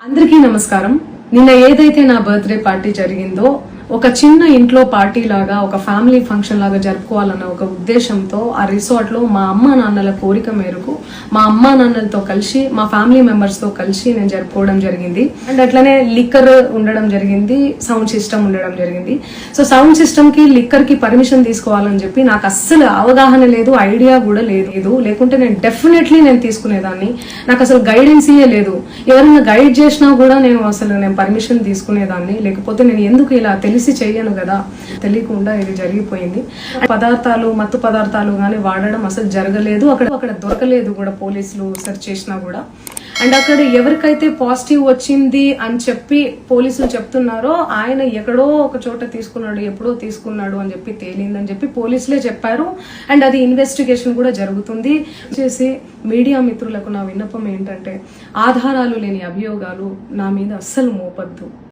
అందరికీ నమస్కారం. నిన్న ఏదైతే నా బర్త్డే పార్టీ జరిగిందో ఒక చిన్న ఇంట్లో పార్టీ లాగా ఒక ఫ్యామిలీ ఫంక్షన్ లాగా జరుపుకోవాలన్న ఒక ఉద్దేశంతో ఆ రిసార్ట్లో మా అమ్మ నాన్నల కోరిక మేరకు మా అమ్మ నాన్నలతో కలిసి మా ఫ్యామిలీ మెంబర్స్తో కలిసి నేను జరుపుకోవడం జరిగింది. అండ్ అట్లనే లిక్కర్ ఉండడం జరిగింది సౌండ్ సిస్టమ్ ఉండడం జరిగింది. సో సౌండ్ సిస్టమ్కి కి లిక్కర్కి పర్మిషన్ తీసుకోవాలని చెప్పి నాకు అస్సలు అవగాహన లేదు ఐడియా కూడా లేదు. లేకుంటే నేను డెఫినెట్లీ నేను తీసుకునేదాన్ని. నాకు అసలు గైడెన్స్ లేదు. ఎవరైనా గైడ్ చేసినా కూడా నేను అసలు నేను పర్మిషన్ తీసుకునేదాన్ని. లేకపోతే నేను ఎందుకు ఇలా తెలియదు చేయను కదా. తెలియకుండా ఇది జరిగిపోయింది. పదార్థాలు మత్తు పదార్థాలు కానీ వాడడం అసలు జరగలేదు. అక్కడ అక్కడ దొరకలేదు కూడా పోలీసులు సెర్చ్ చేసినా కూడా. అండ్ అక్కడ ఎవరికైతే పాజిటివ్ వచ్చింది అని చెప్పి పోలీసులు చెప్తున్నారో ఆయన ఎక్కడో ఒక చోట తీసుకున్నాడు ఎప్పుడో తీసుకున్నాడు అని చెప్పి తేలిందని చెప్పి పోలీసులే చెప్పారు. అండ్ అది ఇన్వెస్టిగేషన్ కూడా జరుగుతుంది. చేసి మీడియా మిత్రులకు నా విన్నపం ఏంటంటే ఆధారాలు లేని అభియోగాలు నా మీద అస్సలు మోపద్దు.